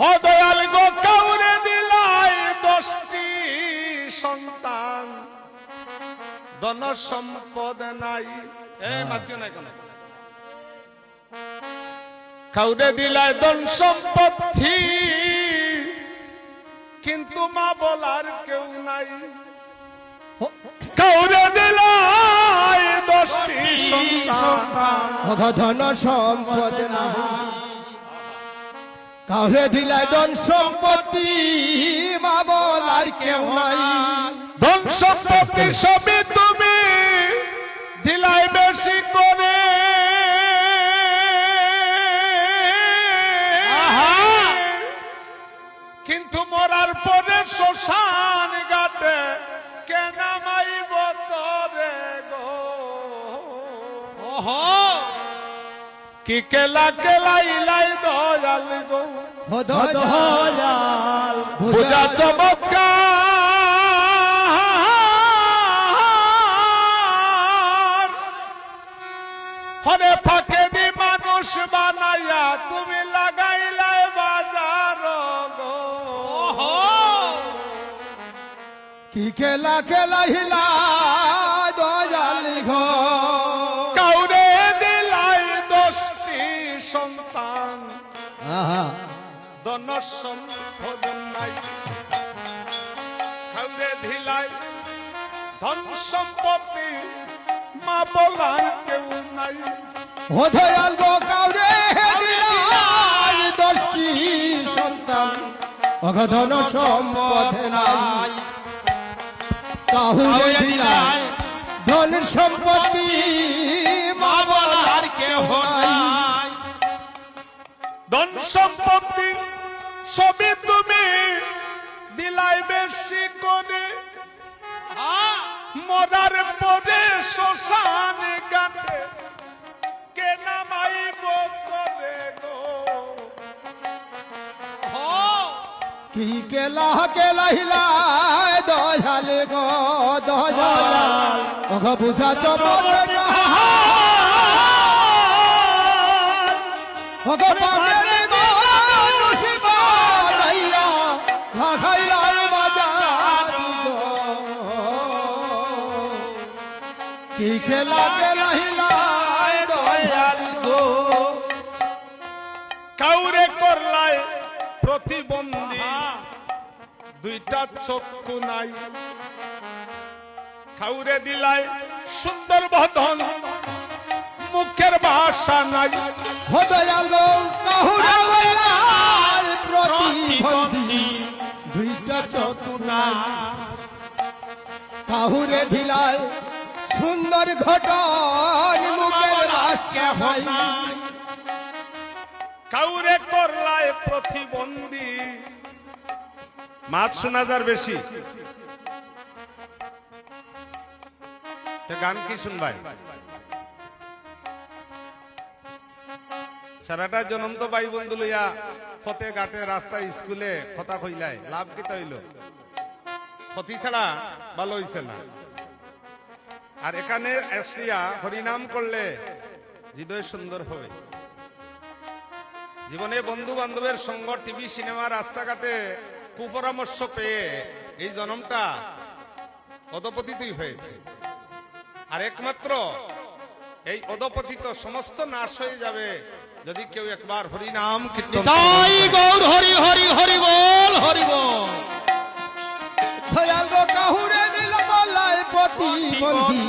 হদয়াল গো কাউরে দিলাই দশটি সন্তান। ধন সম্পদ নাই। এই মাতিও নাই কোন। কাউরে দিলাই ধন সম্পত্তি কিন্তু মা বলার কেউ নাই। কাউরে দিলাই দশটি সন্তান। অঘধন সম্পদ না কাউরে দিলাই ধন সম্পত্তি মা বলার কেউ নাই। ধন সম্পত্তি সবই তুমি দিলাই বেশি করে। কিন্তু মরার পরে শ্মশান কি কেলা কেলাইলাই দয়াল গো? দয়াল পূজা চমৎকার। হরে ফাঁকে দি মানুষ বানাইয়া তুমি লাগাইলাই বাজার গো। কি খেলা খেলা হিলা দয়াল ঘর ধন সম্পদ নাই। কাউরে দিলাই ধন সম্পত্তি মা বলার কেউ নাই। ও দয়াল গো কাউরে দিলাই দশটি সন্তান। অঘধন সম্পদ নাই। কাহুরে দিলাই ধন সম্পত্তি মা বলার কেউ নাই। ধন সম্পত্তি সবই তুমি দিলাই বেশি করে। মরার পরে শ্মশান গাতে কে নামাইব করে গো। কি কেলা কেলা হিলাই দয়াল গো দয়াল। অঘ বুঝা চমৎকার। অঘ পাকে বাজারি গো কি খেলা হিলাই দয়াল গো? কাউরে করলাই প্রতিবন্ধী দুইটা চক্ষু নাই। কাউরে দিলাই সুন্দর বদন মুখের ভাষা নাই। ও কাহুরে প্রতিবন্ধী দুইটা চতুর্নাই কাহুরে ধিলায় সুন্দর ঘটন মুখের ভাষা হয়। কাউরে করলায় প্রতিবন্ধী। মাছ শোনা যার বেশি। গান কি শুনবাই? সারাটা জনম তো ভাই বন্ধু লইয়া ফতে ঘাটে রাস্তা স্কুলে কথা কইলাই লাভ কি হইল ক্ষতি ছাড়া ভালো হইছে না। আর এখানে এসিয়া হরিনাম করলে হৃদয় সুন্দর হবে। জীবনে বন্ধু বান্ধবের সঙ্গ, টিভি, সিনেমা, রাস্তাঘাটে কুপরামর্শ পেয়ে এই জনমটা অধপতিতই হয়েছে। আর একমাত্র এই অধপতিত সমস্ত নাশ হয়ে যাবে যদি কেউ একবার কীর্তন করে। তাই গৌর হরি হরি হরি বল হরি বল। দয়াল কাহুরে দিল বললাই প্রতিবন্ধী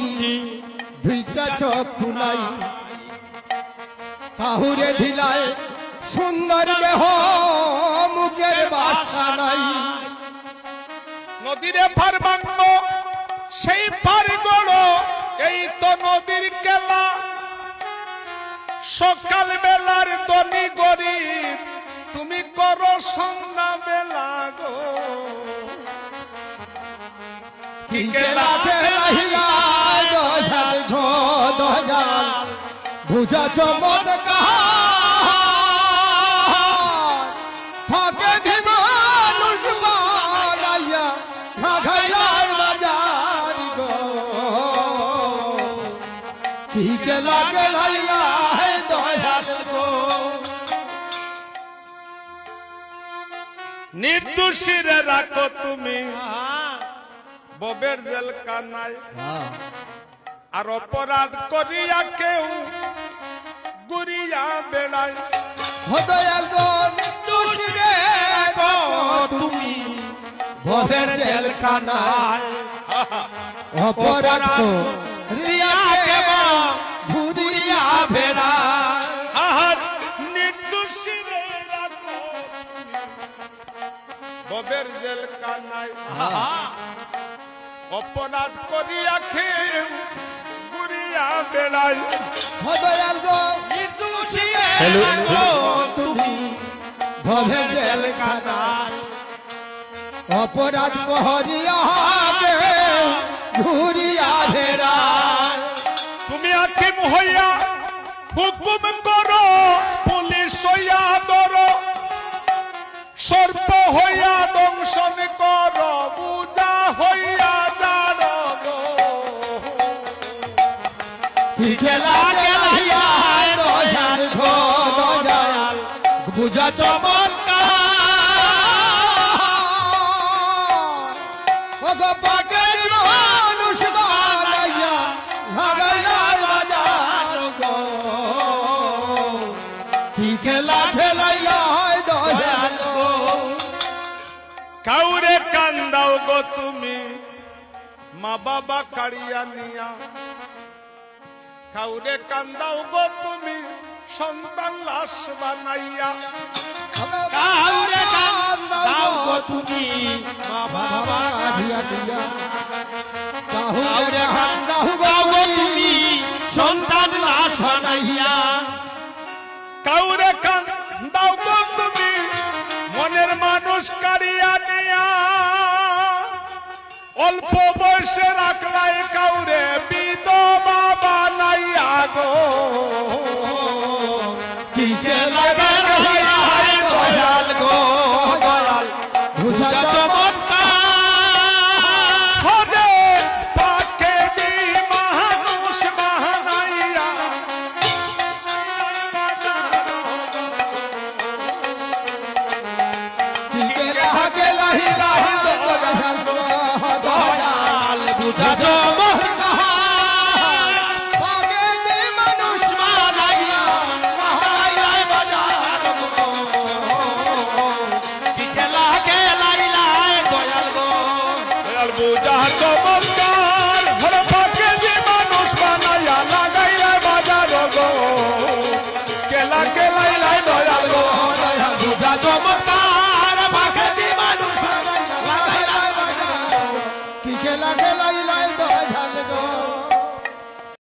দুইটা চক্ষু নাই। কাহুরে সুন্দর দেহ মুখের বাসা নাই। নদীরে পার ভাঙব সেই পার গড় এই তো নদীর কেলা সকাল বেলার দনি গরিব, তুমি করো সন্ধ্যা বেলা গো। বুঝা চমৎকার। লাগাইলাই বাজারি গো। কি কেলাইলাই দয়াল নির্দোষীরে রাখো তুমি। ববের জেল কানায় আর অপরাধ করিয়া কেউ গুরিয়া বেড়ায়। হদয়াল নির্দোষীরে তুমি। ভবের জেলখানায়। অপরাধ রিয়াকে ঘুরিয়া বেড়া ববের জেল কানায় অপরাধ করিয়া কেউ গুরিয়া বেড়ায় হদয়াল গো। নির্দোষীরে রাখো তুমি ভবের জেলখানায়। অপরাধ করিয়া ঘুরিয়া বেড়া তুমি আকিম হইয়া হুকুম করো পুলিশ হইয়া ধরো। সর্প হইয়া দংশন কর পূজা হইয়া যার খেলা খেলাইয়া বুঝা চমৎকার। তুমি মা বাবা কাড়িয়া নিয়া। কাউরে কান্দাও গো তুমি সন্তান লাশ বানাইয়া। কাউরে কান্দাও গো তুমি মা বাবা কাড়িয়া নিয়া। কাউরে কান্দাও গো অল্প বয়সে রাখলাই কাউরে